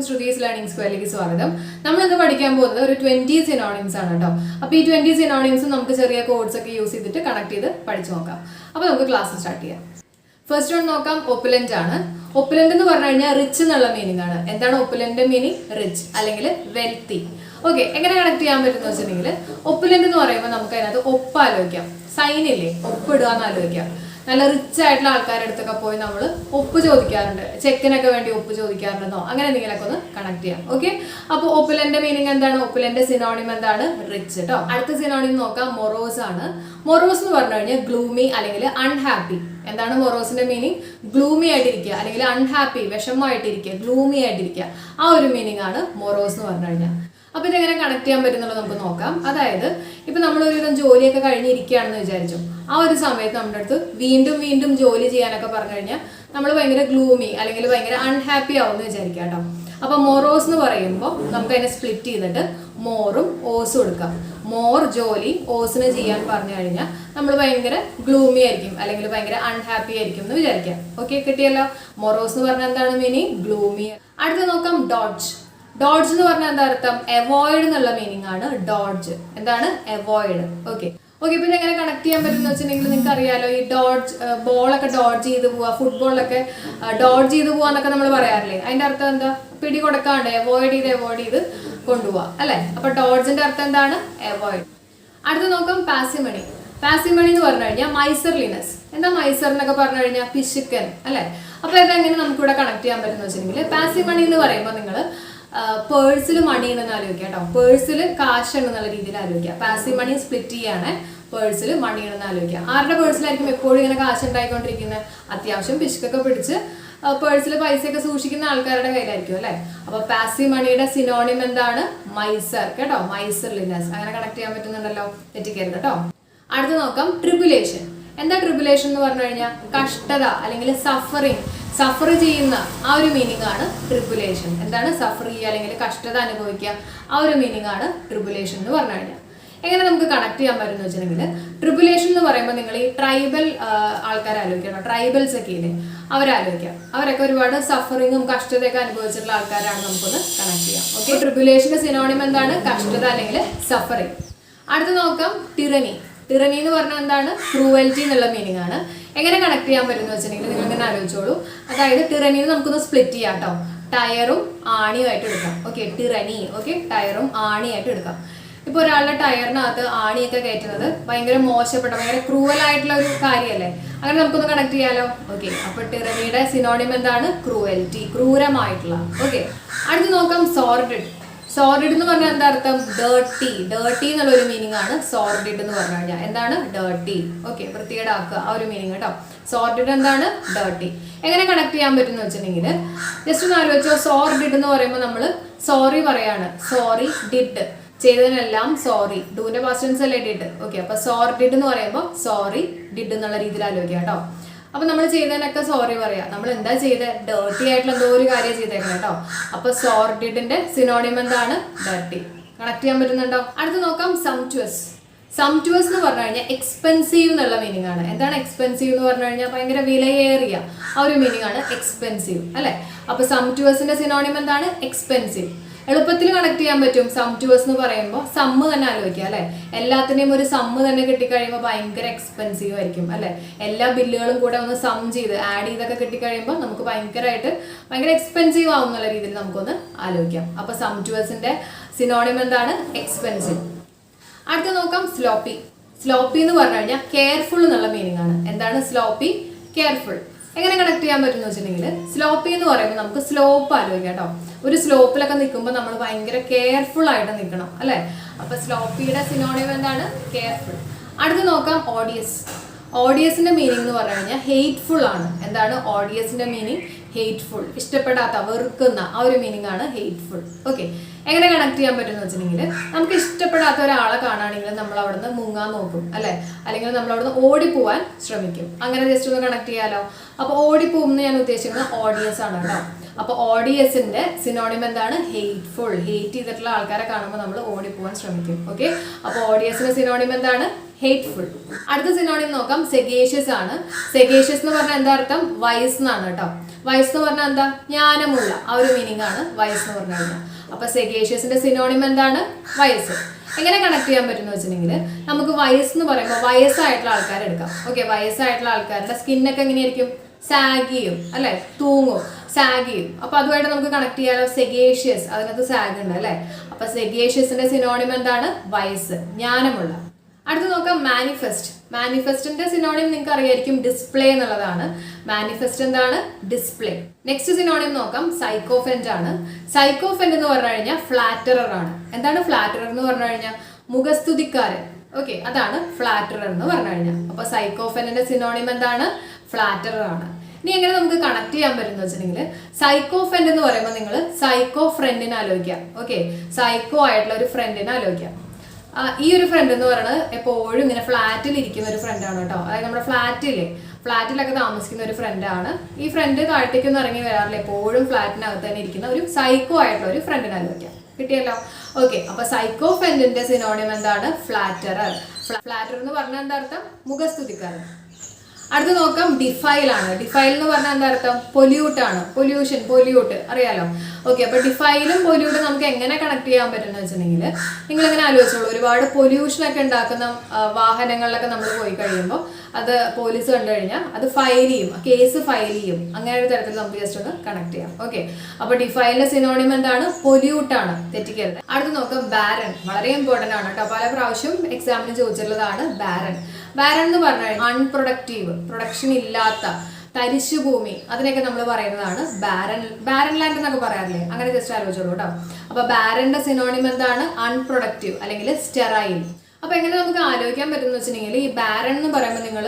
എല്ലാവർക്കും ശ്രുതീസ് ലേണിംഗ് സ്ക്വയറിലേക്ക് സ്വാഗതം. നമ്മൾ ഇന്ന് പഠിക്കാൻ പോകുന്നത് ഒരു ട്വന്റി സിനോണിംസ് ആണ് കേട്ടോ അപ്പൊ ഈ ട്വന്റി സിനോണിംസ് നമുക്ക് ചെറിയ കോഡ്സ് ഒക്കെ യൂസ് ചെയ്തിട്ട് കണക്ട് ചെയ്ത് പഠിച്ചു നോക്കാം. അപ്പൊ നമുക്ക് ക്ലാസ് സ്റ്റാർട്ട് ചെയ്യാം. ഫസ്റ്റ് വൺ നോക്കാം ഒപ്പുലന്റ് ആണ്. ഒപ്പുലന്റ് എന്ന് പറഞ്ഞു കഴിഞ്ഞാൽ റിച്ച് എന്നുള്ള മീനിങ് ആണ്. എന്താണ് ഒപ്പുലന്റ് മീനിങ് റിച്ച് അല്ലെങ്കിൽ വെൽത്തി ഓക്കെ എങ്ങനെ കണക്ട് ചെയ്യാൻ പറ്റുന്ന വെച്ചിട്ടുണ്ടെങ്കിൽ ഒപ്പുലന്റ് എന്ന് പറയുമ്പോൾ നമുക്ക് അതിനകത്ത് ഒപ്പ് ആലോചിക്കാം. സൈൻ ഇല്ലേ? ഒപ്പിടുക എന്ന് ആലോചിക്കാം. നല്ല റിച്ച് ആയിട്ടുള്ള ആൾക്കാരുടെ അടുത്തൊക്കെ പോയി നമ്മൾ ഒപ്പ് ചോദിക്കാറുണ്ട്. ചെക്കിനൊക്കെ വേണ്ടി ഒപ്പ് ചോദിക്കാറുണ്ടെന്നോ? അങ്ങനെ എന്തെങ്കിലുമൊക്കെ ഒന്ന് കണക്ട് ചെയ്യാം. ഓക്കെ അപ്പോൾ ഒപ്പിലന്റെ മീനിങ് എന്താണ്? ഒപ്പിലന്റെ സിനോണിം എന്താണ്? റിച്ച് കേട്ടോ അടുത്ത സിനോണിം നോക്കാം. മൊറോസ് ആണ്. മൊറോസ് എന്ന് പറഞ്ഞു കഴിഞ്ഞാൽ ഗ്ലൂമി അല്ലെങ്കിൽ അൺഹാപ്പി എന്താണ് മൊറോസിന്റെ മീനിങ് ഗ്ലൂമി ആയിട്ടിരിക്കുക അല്ലെങ്കിൽ അൺഹാപ്പി വിഷമമായിട്ടിരിക്കുക ഗ്ലൂമി ആയിട്ടിരിക്കുക. ആ ഒരു മീനിങ് ആണ് മൊറോസ് എന്ന് പറഞ്ഞു കഴിഞ്ഞാൽ. അപ്പൊ ഇതെങ്ങനെ കണക്ട് ചെയ്യാൻ പറ്റുന്നുള്ളത് നമുക്ക് നോക്കാം. അതായത് ഇപ്പൊ നമ്മൾ ഒരുവിധം ജോലിയൊക്കെ കഴിഞ്ഞിരിക്കുകയാണെന്ന് വിചാരിച്ചു. ആ ഒരു സമയത്ത് നമ്മുടെ അടുത്ത് വീണ്ടും വീണ്ടും ജോലി ചെയ്യാനൊക്കെ പറഞ്ഞു കഴിഞ്ഞാൽ നമ്മൾ ഭയങ്കര ഗ്ലൂമി അല്ലെങ്കിൽ ഭയങ്കര അൺഹാപ്പി ആവും എന്ന് വിചാരിക്കാം കേട്ടോ. അപ്പൊ മോറോസ് എന്ന് പറയുമ്പോൾ നമുക്ക് അതിനെ സ്പ്ലിറ്റ് ചെയ്തിട്ട് മോറും ഓസും എടുക്കാം. മോർ ജോലി ഓസിന് ചെയ്യാൻ പറഞ്ഞു കഴിഞ്ഞാൽ നമ്മൾ ഭയങ്കര ഗ്ലൂമി ആയിരിക്കും അല്ലെങ്കിൽ ഭയങ്കര അൺഹാപ്പി ആയിരിക്കും എന്ന് വിചാരിക്കാം. ഓക്കെ കിട്ടിയല്ലോ? മൊറോസ് എന്ന് പറഞ്ഞാൽ എന്താണ് മീനിങ് ഗ്ലൂമി അടുത്ത നോക്കാം ഡോഡ്ജ് ഡോഡ്ജ് എന്ന് പറഞ്ഞാൽ എന്താ അർത്ഥം? അവോയ്ഡ് എന്നുള്ള മീനിങ് ആണ് ഡോഡ്ജ് എന്താണ്? അവോയ്ഡ് ഓക്കെ ഓക്കെ പിന്നെ എങ്ങനെ കണക്ട് ചെയ്യാൻ പറ്റുന്ന വെച്ചിട്ടുണ്ടെങ്കിൽ നിങ്ങൾക്ക് അറിയാലോ ഈ ഡോഡ്ജ് ബോളൊക്കെ ഡോഡ്ജ് ചെയ്ത് പോവാ ഫുട്ബോളൊക്കെ ഡോഡ്ജ് ചെയ്ത് പോവാന്നൊക്കെ നമ്മൾ പറയാറില്ലേ? അതിന്റെ അർത്ഥം എന്താ? പിടി കൊടുക്കാണ്ട് അവോയ്ഡ് ചെയ്ത് അവോയ്ഡ് ചെയ്ത് കൊണ്ടുപോവാ അല്ലെ? അപ്പൊ ഡോഡ്ജിന്റെ അർത്ഥം എന്താണ്? അവോയ്ഡ് അടുത്ത് നോക്കാം പാസിമണി പാസിമണി എന്ന് പറഞ്ഞു കഴിഞ്ഞാൽ മൈസർലിനസ് എന്താ മൈസർ എന്നൊക്കെ പറഞ്ഞു കഴിഞ്ഞാൽ പിശുക്കൻ അല്ലെ? അപ്പൊ ഇതെങ്ങനെ നമുക്കിവിടെ കണക്ട് ചെയ്യാൻ പറ്റുന്ന വെച്ചിട്ടുണ്ടെങ്കിൽ പാസിമണി എന്ന് പറയുമ്പോൾ നിങ്ങൾ പേഴ്സിൽ മണി ഉണ്ടെന്ന് ആലോചിക്കുക കേട്ടോ. പേഴ്സിൽ കാശ് ഉണ്ടെന്നുള്ള രീതിയിൽ ആലോചിക്കുക പാസി മണി സ്പ്ലിറ്റ് ചെയ്യാണ്. പേഴ്സിൽ മണി ഉണ്ടെന്ന് ആലോചിക്കുക ആരുടെ പേഴ്സിലായിരിക്കും എപ്പോഴും ഇങ്ങനെ കാശ് ഉണ്ടായിക്കൊണ്ടിരിക്കുന്നത് അത്യാവശ്യം പിശുക്കൊക്കെ പിടിച്ച് പേഴ്സിൽ പൈസയൊക്കെ സൂക്ഷിക്കുന്ന ആൾക്കാരുടെ കയ്യിലായിരിക്കും അല്ലെ? അപ്പൊ പാസി മണിയുടെ സിനോണിം എന്താണ്? മൈസർ. കേട്ടോ? മൈസർ ലിനസ് അങ്ങനെ കണക്ട് ചെയ്യാൻ പറ്റുന്നുണ്ടല്ലോ. തെറ്റിക്കരുത് കേട്ടോ. അടുത്ത് നോക്കാം. ട്രിബുലേഷൻ എന്താ ട്രിബുലേഷൻ എന്ന് പറഞ്ഞു കഴിഞ്ഞാൽ കഷ്ടത അല്ലെങ്കിൽ സഫറിങ് സഫർ ചെയ്യുന്ന ആ ഒരു മീനിങ് ആണ് ട്രിബുലേഷൻ എന്താണ് സഫർ ചെയ്യുക അല്ലെങ്കിൽ കഷ്ടത അനുഭവിക്കുക? ആ ഒരു മീനിങ് ആണ് ട്രിബുലേഷൻ എന്ന് പറഞ്ഞു കഴിഞ്ഞാൽ. എങ്ങനെ നമുക്ക് കണക്ട് ചെയ്യാൻ പറ്റുന്ന വെച്ചിട്ടുണ്ടെങ്കിൽ ട്രിബുലേഷൻ എന്ന് പറയുമ്പോൾ നിങ്ങൾ ഈ ട്രൈബൽ ആൾക്കാർ ആലോചിക്കണം ട്രൈബൽസ് ഒക്കെ ഇല്ലേ? അവരാലോചിക്കാം അവരൊക്കെ ഒരുപാട് സഫറിങ്ങും കഷ്ടതയൊക്കെ അനുഭവിച്ചിട്ടുള്ള ആൾക്കാരാണ് നമുക്കൊന്ന് കണക്ട് ചെയ്യാം. ഓക്കെ ട്രിബുലേഷന്റെ സിനോണിം എന്താണ്? കഷ്ടത അല്ലെങ്കിൽ സഫറിങ് അടുത്ത് നോക്കാം ടിറനി ടിറനി എന്ന് പറഞ്ഞാൽ എന്താണ്? ക്രൂവൽറ്റി എന്നുള്ള മീനിങ് ആണ്. എങ്ങനെ കണക്ട് ചെയ്യാൻ പറ്റുമെന്ന് വെച്ചിട്ടുണ്ടെങ്കിൽ നിങ്ങൾ തന്നെ ആലോചിച്ചോളൂ. അതായത് ടിറനിയിൽ നമുക്കൊന്ന് സ്പ്ലിറ്റ് ചെയ്യാം കേട്ടോ ടയറും ആണിയുമായിട്ട് എടുക്കാം. ഓക്കെ ടിറനി ഓക്കെ ടയറും ആണിയായിട്ട് എടുക്കാം. ഇപ്പൊ ഒരാളുടെ ടയറിനകത്ത് ആണിയൊക്കെ കയറ്റുന്നത് ഭയങ്കര മോശപ്പെട്ട ഭയങ്കര ക്രൂവൽ ആയിട്ടുള്ള ഒരു കാര്യമല്ലേ? അങ്ങനെ നമുക്കൊന്ന് കണക്ട് ചെയ്യാലോ? ഓക്കെ അപ്പോൾ ടിറനിയുടെ സിനോണിം എന്താണ്? ക്രൂവൽറ്റി ക്രൂരമായിട്ടുള്ള. ഓക്കെ അടുത്ത് നോക്കാം സോർഡഡ് സോർഡിഡ് എന്ന് പറഞ്ഞാൽ എന്താ അർത്ഥം? ഡേർട്ടി ഡേർട്ടി എന്നുള്ള ഒരു മീനിങ് ആണ് സോർഡിഡ് എന്ന് പറഞ്ഞു കഴിഞ്ഞാൽ എന്താണ്? ഡേർട്ടി ഓക്കെ വൃത്തികേടാക്കുക. ആ ഒരു മീനിങ് കേട്ടോ. സോർഡിഡ് എന്താണ്? ഡേർട്ടി എങ്ങനെ കണക്ട് ചെയ്യാൻ പറ്റുന്ന വെച്ചിട്ടുണ്ടെങ്കിൽ ജസ്റ്റ് ഒന്ന് ആലോചിച്ചോ. സോർഡിഡ് എന്ന് പറയുമ്പോൾ നമ്മൾ സോറി പറയാണ്. സോറി ഡിഡ് ചെയ്തതിനെല്ലാം സോറി ഡൂന്റെ പാസ്റ്റൻസ് അല്ലേ ഡിഡ് ഓക്കെ അപ്പൊ സോർഡിഡ് എന്ന് പറയുമ്പോൾ സോറി ഡിഡ് എന്നുള്ള രീതിയിൽ ആലോചിക്കുക കേട്ടോ. അപ്പൊ നമ്മൾ ചെയ്തതിനൊക്കെ സോറി പറയാം. നമ്മൾ എന്താ ചെയ്തത് ഡേർട്ടി ആയിട്ടുള്ള എന്തോ ഒരു കാര്യം ചെയ്തേക്കണം കേട്ടോ അപ്പൊ സോർട്ടിഡിന്റെ സിനോണിം എന്താണ്? ഡേർട്ടി കണക്ട് ചെയ്യാൻ പറ്റുന്നുണ്ടോ? അടുത്ത് നോക്കാം. സംറ്റുവസ് സംറ്റുവസ് എന്ന് പറഞ്ഞു കഴിഞ്ഞാൽ എക്സ്പെൻസീവ് എന്നുള്ള മീനിങ് ആണ്. എന്താണ് എക്സ്പെൻസീവ് എന്ന് പറഞ്ഞു കഴിഞ്ഞാൽ ഭയങ്കര വിലയേറിയ ആ ഒരു മീനിങ് ആണ് എക്സ്പെൻസീവ് അല്ലെ? അപ്പൊ സംറ്റുവസിന്റെ സിനോണിം എന്താണ്? എക്സ്പെൻസീവ് എളുപ്പത്തിൽ കണക്ട് ചെയ്യാൻ പറ്റും. സം ടുവേഴ്സ് എന്ന് പറയുമ്പോൾ സമ്മ് തന്നെ ആലോചിക്കുക അല്ലെ? എല്ലാത്തിനെയും ഒരു സമ്മ് തന്നെ കിട്ടിക്കഴിയുമ്പോൾ ഭയങ്കര എക്സ്പെൻസീവ് ആയിരിക്കും അല്ലെ? എല്ലാ ബില്ലുകളും കൂടെ ഒന്ന് സം ചെയ്ത് ആഡ് ചെയ്തൊക്കെ കിട്ടിക്കഴിയുമ്പോൾ നമുക്ക് ഭയങ്കരമായിട്ട് ഭയങ്കര എക്സ്പെൻസീവ് ആവും എന്നുള്ള രീതിയിൽ നമുക്കൊന്ന് ആലോചിക്കാം. അപ്പൊ സം ടുവേഴ്സിന്റെ സിനോണിം എന്താണ്? എക്സ്പെൻസീവ് അടുത്ത നോക്കാം സ്ലോപ്പി സ്ലോപ്പി എന്ന് പറഞ്ഞു കഴിഞ്ഞാൽ കെയർഫുൾ എന്നുള്ള മീനിങ് ആണ്. എന്താണ് സ്ലോപ്പി കെയർഫുൾ എങ്ങനെ കണക്ട് ചെയ്യാൻ പറ്റുന്ന വെച്ചിട്ടുണ്ടെങ്കിൽ സ്ലോപ്പ് എന്ന് പറയുമ്പോൾ നമുക്ക് സ്ലോപ്പ് ആലോചിക്കാം കേട്ടോ. ഒരു സ്ലോപ്പിലൊക്കെ നിൽക്കുമ്പോൾ നമ്മൾ ഭയങ്കര കെയർഫുൾ ആയിട്ട് നിൽക്കണം അല്ലെ? അപ്പൊ സ്ലോപ്പിയുടെ സിനോണിയം എന്താണ്? കെയർഫുൾ അടുത്ത് നോക്കാം ഓഡിയസ് ഓഡിയസിന്റെ മീനിങ് എന്ന് പറഞ്ഞു കഴിഞ്ഞാൽ ഹെയ്റ്റ്ഫുൾ ആണ്. എന്താണ്? ഓഡിയസിന്റെ മീനിങ് ഹെയ്റ്റ്ഫുൾ ഇഷ്ടപ്പെടാത്ത വെറുക്കുന്ന ആ ഒരു മീനിങ് ആണ് ഹെയ്റ്റ്ഫുൾ ഓക്കെ എങ്ങനെ കണക്ട് ചെയ്യാൻ പറ്റുമെന്ന് വെച്ചിട്ടുണ്ടെങ്കിൽ നമുക്ക് ഇഷ്ടപ്പെടാത്ത ഒരാളെ കാണുകയാണെങ്കിൽ നമ്മൾ അവിടുന്ന് മുങ്ങാൻ നോക്കും അല്ലെ? അല്ലെങ്കിൽ നമ്മൾ അവിടുന്ന് ഓടിപ്പോവാൻ ശ്രമിക്കും. അങ്ങനെ ജസ്റ്റ് ഒന്ന് കണക്ട് ചെയ്യാലോ? അപ്പൊ ഓടിപ്പോകും എന്ന് ഞാൻ ഉദ്ദേശിക്കുന്നത് ഓഡിയൻസ് ആണ് കേട്ടോ. അപ്പൊ ഓഡിയൻസിന്റെ സിനോണിം എന്താണ്? ഹെയ്റ്റ്ഫുൾ ഹെയ്റ്റ് ചെയ്തിട്ടുള്ള ആൾക്കാരെ കാണുമ്പോൾ നമ്മൾ ഓടിപ്പോവാൻ ശ്രമിക്കും. ഓക്കെ അപ്പൊ ഓഡിയൻസിന്റെ സിനോണിം എന്താണ്? ഹേറ്റ്ഫുൾ അടുത്ത സിനോണിം നോക്കാം. സെഗേഷ്യസ് ആണ്. സെഗേഷ്യസ് എന്ന് പറഞ്ഞാൽ എന്താ അർത്ഥം? വൈസ് എന്നാണ് കേട്ടോ. വയസ്സ് എന്ന് പറഞ്ഞാൽ എന്താ? ജ്ഞാനമുള്ള. ആ ഒരു മീനിങ് ആണ് വയസ്സ് എന്ന് പറഞ്ഞു കഴിഞ്ഞാൽ അപ്പൊ സെഗേഷ്യസിന്റെ സിനോണിം എന്താണ്? വയസ്സ്. എങ്ങനെ കണക്ട് ചെയ്യാൻ പറ്റുമെന്ന് വെച്ചിട്ടുണ്ടെങ്കിൽ നമുക്ക് വയസ്സ് എന്ന് പറയുമ്പോൾ വയസ്സായിട്ടുള്ള ആൾക്കാരെ എടുക്കാം. ഓക്കെ വയസ്സായിട്ടുള്ള ആൾക്കാരുടെ സ്കിന്നൊക്കെ എങ്ങനെയായിരിക്കും? സാഗിയും അല്ലെ? തൂങ്ങും സാഗിയും അപ്പൊ അതുമായിട്ട് നമുക്ക് കണക്ട് ചെയ്യാലോ? സെഗേഷ്യസ് അതിനകത്ത് സാഗ് ഉണ്ട് അല്ലെ? അപ്പൊ സെഗേഷ്യസിന്റെ സിനോണിം എന്താണ്? വയസ്സ്. ജ്ഞാനമുള്ള. അടുത്ത് നോക്കാം മാനിഫെസ്റ്റ് മാനിഫെസ്റ്റിന്റെ സിനോണിം നിങ്ങൾക്ക് അറിയായിരിക്കും ഡിസ്പ്ലേ എന്നുള്ളതാണ്. മാനിഫെസ്റ്റ് എന്താണ്? ഡിസ്പ്ലേ നെക്സ്റ്റ് സിനോണിം നോക്കാം സൈക്കോഫെന്റ് ആണ്. സൈക്കോഫെന്റ് എന്ന് പറഞ്ഞു കഴിഞ്ഞാൽ ഫ്ലാറ്ററർ ആണ്. എന്താണ് ഫ്ലാറ്ററർ എന്ന് പറഞ്ഞു കഴിഞ്ഞാൽ? മുഖസ്തുതിക്കാരൻ. ഓക്കെ അതാണ് ഫ്ലാറ്ററർ എന്ന് പറഞ്ഞു കഴിഞ്ഞാൽ. അപ്പൊ സൈക്കോഫെന്റിന്റെ സിനോണിം എന്താണ്? ഫ്ലാറ്ററർ ആണ്. ഇനി എങ്ങനെ നമുക്ക് കണക്ട് ചെയ്യാൻ പറ്റുന്ന വെച്ചിട്ടുണ്ടെങ്കിൽ സൈക്കോ ഫ്രണ്ട് എന്ന് പറയുമ്പോൾ നിങ്ങൾ സൈക്കോ ഫ്രണ്ടിനെ ആലോചിക്കാം ഓക്കെ സൈക്കോ ആയിട്ടുള്ള ഒരു ഫ്രണ്ടിനെ ആലോചിക്കാം ഈ ഒരു ഫ്രണ്ട് എന്ന് പറയുന്നത് എപ്പോഴും ഇങ്ങനെ ഫ്ലാറ്റിൽ ഇരിക്കുന്ന ഒരു ഫ്രണ്ടാണ് കേട്ടോ അതായത് നമ്മുടെ ഫ്ലാറ്റില്ലേ ഫ്ലാറ്റിലൊക്കെ താമസിക്കുന്ന ഒരു ഫ്രണ്ടാണ് ഈ ഫ്രണ്ട് താഴത്തേക്കൊന്നും ഇറങ്ങി വരാറില്ല. എപ്പോഴും ഫ്ലാറ്റിനകത്ത് തന്നെ ഇരിക്കുന്ന ഒരു സൈക്കോ ആയിട്ടുള്ള ഒരു ഫ്രണ്ടിനെ വയ്ക്കാം കിട്ടിയല്ലോ? ഓക്കെ അപ്പൊ സൈക്കോ ഫ്രണ്ടിന്റെ സിനോണിയം എന്താണ്? ഫ്ലാറ്ററർ ഫ്ലാറ്റർ എന്ന് പറഞ്ഞാൽ എന്താ അർത്ഥം? മുഖസ്തുതിക്കാരൻ. അടുത്ത് നോക്കാം ഡിഫൈൽ ആണ്. ഡിഫൈൽ എന്ന് പറഞ്ഞാൽ എന്താ അർത്ഥം? പൊല്യൂട്ട് ആണ്. പൊല്യൂഷൻ പൊല്യൂട്ട് അറിയാലോ? ഓക്കെ അപ്പൊ ഡിഫൈലും പൊല്യൂട്ടും നമുക്ക് എങ്ങനെ കണക്ട് ചെയ്യാൻ പറ്റുന്ന വെച്ചിട്ടുണ്ടെങ്കിൽ നിങ്ങൾ ഇങ്ങനെ ആലോചിച്ചോളൂ. ഒരുപാട് പൊല്യൂഷൻ ഒക്കെ ഉണ്ടാക്കുന്ന വാഹനങ്ങളിലൊക്കെ നമ്മൾ പോയി കഴിയുമ്പോൾ അത് പോലീസ് കണ്ടു കഴിഞ്ഞാൽ അത് ഫയൽ ചെയ്യും. കേസ് ഫയൽ ചെയ്യും. അങ്ങനെ ഒരു തരത്തിൽ നമുക്ക് ജസ്റ്റ് ഒന്ന് കണക്ട് ചെയ്യാം. ഓക്കെ അപ്പൊ ഡിഫൈലിന്റെ സിനോണിം എന്താണ്? പൊല്യൂട്ട് ആണ്. തെറ്റിക്കരുത്. അടുത്ത് നോക്കാം ബാരൻ വളരെ ഇമ്പോർട്ടന്റ് ആണ്. കേട്ടോ പല പ്രാവശ്യം എക്സാമിന് ചോദിച്ചിട്ടുള്ളതാണ് ബാരൻ ബാരൻ എന്ന് പറഞ്ഞാൽ അൺപ്രൊഡക്റ്റീവ് പ്രൊഡക്ഷൻ ഇല്ലാത്ത തരിശു ഭൂമി അതിനൊക്കെ നമ്മൾ പറയുന്നതാണ് ബാരൻ ബാരൻ ലാൻഡ് എന്നൊക്കെ പറയാറില്ലേ? അങ്ങനെ ജസ്റ്റ് ആലോചിച്ചോളൂ കേട്ടോ. അപ്പൊ ബാരന്റെ സിനോണിം എന്താണ്? അൺപ്രൊഡക്റ്റീവ് അല്ലെങ്കിൽ സ്റ്റെറൈൽ അപ്പൊ എങ്ങനെ നമുക്ക് ആലോചിക്കാൻ പറ്റുന്ന വെച്ചിട്ടുണ്ടെങ്കിൽ ഈ ബാരൻ എന്ന് പറയുമ്പോൾ നിങ്ങൾ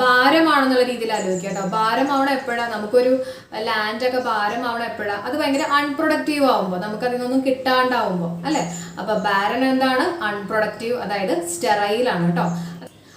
ഭാരമാണെന്നുള്ള രീതിയിൽ ആലോചിക്കുക കേട്ടോ. ഭാരമാവണ എപ്പോഴാണ് നമുക്കൊരു ലാൻഡൊക്കെ ഭാരമാവണ എപ്പോഴാണ് എപ്പോഴാ? അത് ഭയങ്കര അൺപ്രൊഡക്റ്റീവ് ആവുമ്പോൾ നമുക്ക് അതിനൊന്നും കിട്ടാണ്ടാവുമ്പോൾ അല്ലേ? അപ്പൊ ബാരൻ എന്താണ്? അൺപ്രൊഡക്റ്റീവ് അതായത് സ്റ്റെറൈലാണ് കേട്ടോ.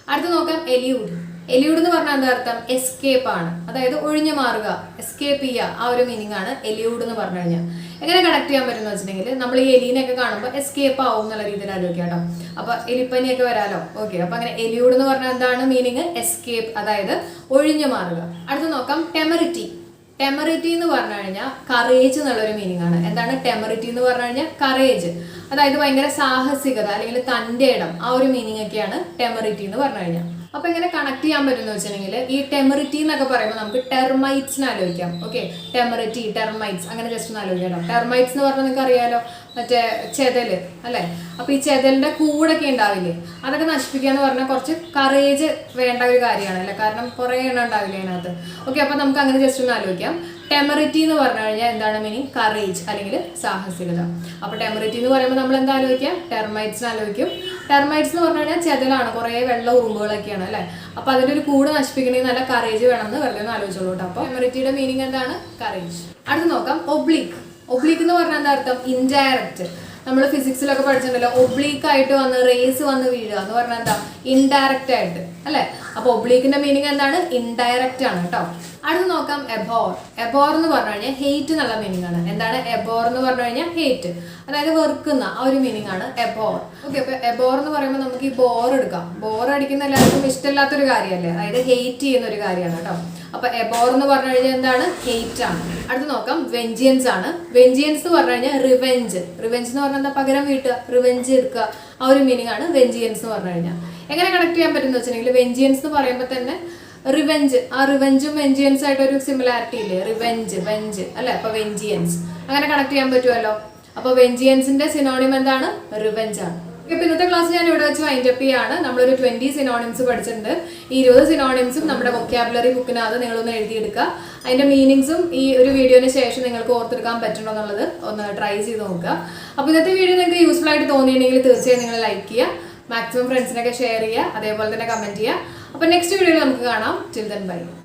അടുത്ത് നോക്കാം എലിയൂഡ് എലിയൂഡ് എന്ന് പറഞ്ഞാൽ എന്താ അർത്ഥം? എസ്കേപ്പ് ആണ്. അതായത് ഒഴിഞ്ഞു മാറുക എസ്കേപ്പ് ചെയ്യുക. ആ ഒരു മീനിങ് ആണ് എലിയൂഡ് എന്ന് പറഞ്ഞു കഴിഞ്ഞാൽ. എങ്ങനെ കണക്ട് ചെയ്യാൻ പറ്റുന്ന വെച്ചിട്ടുണ്ടെങ്കിൽ നമ്മൾ ഈ എലീനൊക്കെ കാണുമ്പോൾ എസ്കേപ്പ് ആവും എന്നുള്ള രീതിയിൽ ആലോചിക്കാം കേട്ടോ. അപ്പൊ എലിപ്പനിയൊക്കെ വരാലോ? ഓക്കെ അപ്പൊ അങ്ങനെ എലിയൂഡ് എന്ന് പറഞ്ഞാൽ എന്താണ്? മീനിങ് എസ്കേപ്പ് അതായത് ഒഴിഞ്ഞു മാറുക. അടുത്ത് നോക്കാം ടെമറിറ്റി ടെമറിറ്റി എന്ന് പറഞ്ഞു കഴിഞ്ഞാൽ കറേജ് എന്നുള്ളൊരു മീനിങ് ആണ്. എന്താണ് ടെമറിറ്റി എന്ന് പറഞ്ഞു കഴിഞ്ഞാൽ കറേജ് അതായത് ഭയങ്കര സാഹസികത അല്ലെങ്കിൽ തന്റെ ഇടം. ആ ഒരു മീനിങ് ഒക്കെയാണ് ടെമറിറ്റി എന്ന് പറഞ്ഞു കഴിഞ്ഞാൽ. അപ്പൊ എങ്ങനെ കണക്ട് ചെയ്യാൻ പറ്റുന്ന വെച്ചിട്ടുണ്ടെങ്കിൽ ഈ ടെമറിറ്റി എന്നൊക്കെ പറയുമ്പോൾ നമുക്ക് ടെർമൈറ്റ്സിനെ ആലോചിക്കാം. ഓക്കെ ടെമറിറ്റി ടെർമൈറ്റ്സ് അങ്ങനെ ജസ്റ്റ് ഒന്ന് ആലോചിക്കാം ടെർമൈറ്റ്സ് എന്ന് പറഞ്ഞാൽ നിങ്ങൾക്ക് അറിയാലോ? മറ്റേ ചെതൽ അല്ലേ? അപ്പോൾ ഈ ചെതലിന്റെ കൂടൊക്കെ ഉണ്ടാവില്ലേ? അതൊക്കെ നശിപ്പിക്കുക എന്ന് പറഞ്ഞാൽ കുറച്ച് കറേജ് വേണ്ട ഒരു കാര്യമാണ് അല്ലേ? കാരണം കുറെ എണ്ണം ഉണ്ടാവില്ലേ അതിനകത്ത്. ഓക്കെ അപ്പൊ നമുക്ക് അങ്ങനെ ജസ്റ്റ് ഒന്ന് ആലോചിക്കാം. ടെമറിറ്റി എന്ന് പറഞ്ഞു കഴിഞ്ഞാൽ എന്താണ് മീനിങ് കറേജ് അല്ലെങ്കിൽ സാഹസികത. അപ്പോൾ ടെമറിറ്റി എന്ന് പറയുമ്പോൾ നമ്മൾ എന്താ ആലോചിക്കാം ടെർമൈറ്റ്സിന് ആലോചിക്കും. ടെർമൈറ്റ്സ് എന്ന് പറഞ്ഞു കഴിഞ്ഞാൽ ചെതലാണ് കുറേ വെള്ള ഉറുമ്പുകളൊക്കെയാണ് അല്ലേ? അപ്പൊ അതിന്റെ ഒരു കൂട് നശിപ്പിക്കണമെങ്കിൽ നല്ല കറേജ് വേണമെന്ന് വെറുതെ ഒന്ന് ആലോചിച്ചോളൂ കേട്ടോ. അപ്പൊ എമറിറ്റിയുടെ മീനിങ് എന്താണ്? കറേജ് അടുത്ത് നോക്കാം. ഒബ്ലിക് ഒബ്ലിക് എന്ന് പറഞ്ഞാൽ എന്താ അർത്ഥം? ഇൻഡയറക്റ്റ് നമ്മൾ ഫിസിക്സിലൊക്കെ പഠിച്ചിട്ടുണ്ടല്ലോ. ഒബ്ലീക്ക് ആയിട്ട് വന്ന് റേസ് വന്ന് വീഴുക എന്ന് പറഞ്ഞാൽ എന്താ? ഇൻഡയറക്റ്റ് ആയിട്ട്. അല്ലെ? അപ്പൊ ഒബ്ലീക്കിന്റെ മീനിങ് എന്താണ്? ഇൻഡയറക്റ്റ് ആണ് കേട്ടോ. അടുത്ത് നോക്കാം എബോർ എബോർ എന്ന് പറഞ്ഞു കഴിഞ്ഞാൽ ഹെയ്റ്റ് എന്നുള്ള മീനിങ് ആണ്. എന്താണ് എബോർ എന്ന് പറഞ്ഞു കഴിഞ്ഞാൽ ഹെയ്റ്റ് അതായത് വെറുക്കുന്ന ആ ഒരു മീനിങ് ആണ് എബോർ ഓക്കെ അപ്പൊ എബോർ എന്ന് പറയുമ്പോൾ നമുക്ക് ഈ ബോർ എടുക്കാം. ബോർ അടിക്കുന്ന എല്ലാവർക്കും ഇഷ്ടമില്ലാത്തൊരു കാര്യമല്ലേ? അതായത് ഹെയ്റ്റ് ചെയ്യുന്ന ഒരു കാര്യമാണ് കേട്ടോ. അപ്പൊ എബോർ എന്ന് പറഞ്ഞു കഴിഞ്ഞാൽ എന്താണ്? ഹെയ്റ്റ് ആണ്. അടുത്ത് നോക്കാം. വെഞ്ചിയൻസ് ആണ്. വെഞ്ചിയൻസ് എന്ന് പറഞ്ഞു കഴിഞ്ഞാൽ റിവെഞ്ച് റിവെഞ്ച് എന്ന് പറഞ്ഞാൽ എന്താ? പകരം വീട്ടുക റിവെഞ്ച് എടുക്കുക. ആ ഒരു മീനിങ് ആണ് വെഞ്ചിയൻസ് എന്ന് പറഞ്ഞു കഴിഞ്ഞാൽ. എങ്ങനെ കണക്ട് ചെയ്യാൻ പറ്റുന്ന വെച്ചിട്ടുണ്ടെങ്കിൽ വെഞ്ചിയൻസ് എന്ന് പറയുമ്പോൾ തന്നെ റിവെഞ്ച് ആ റിവെഞ്ചും വെഞ്ചിയൻസ് ആയിട്ട് ഒരു സിമിലാരിറ്റി ഇല്ലേ? റിവെഞ്ച് വെഞ്ച് അല്ലെ? അപ്പൊ വെഞ്ചിയൻസ് അങ്ങനെ കണക്ട് ചെയ്യാൻ പറ്റുമല്ലോ? അപ്പൊ വെഞ്ചിയൻസിന്റെ സിനോണിം എന്താണ്? റിവെഞ്ച് ആണ്. ഇപ്പൊ ഇന്നത്തെ ക്ലാസ് ഞാൻ ഇവിടെ വെച്ച് വൈൻഡ് അപ്പ് ചെയ്യാണ്. നമ്മളൊരു ട്വന്റി സിനോണിംസ് പഠിച്ചിട്ടുണ്ട്. ഈ ഇരുപത് സിനോണിംസും നമ്മുടെ വൊക്കാബുലറി ബുക്കിനകത്ത് നിങ്ങളൊന്ന് എഴുതിയെടുക്കുക. അതിന്റെ മീനിങ്സും ഈ ഒരു വീഡിയോന് ശേഷം നിങ്ങൾക്ക് ഓർത്തെടുക്കാൻ പറ്റണോ എന്നുള്ളത് ഒന്ന് ട്രൈ ചെയ്ത് നോക്കുക. അപ്പൊ ഇന്നത്തെ വീഡിയോ നിങ്ങൾക്ക് യൂസ്ഫുൾ ആയിട്ട് തോന്നിയിട്ടുണ്ടെങ്കിൽ തീർച്ചയായും നിങ്ങൾ ലൈക്ക് ചെയ്യുക. മാക്സിമം ഫ്രണ്ട്സിനൊക്കെ ഷെയർ ചെയ്യുക. അതേപോലെ തന്നെ കമന്റ് ചെയ്യുക. അപ്പൊ നെക്സ്റ്റ് വീഡിയോയിൽ നമുക്ക് കാണാം. Children by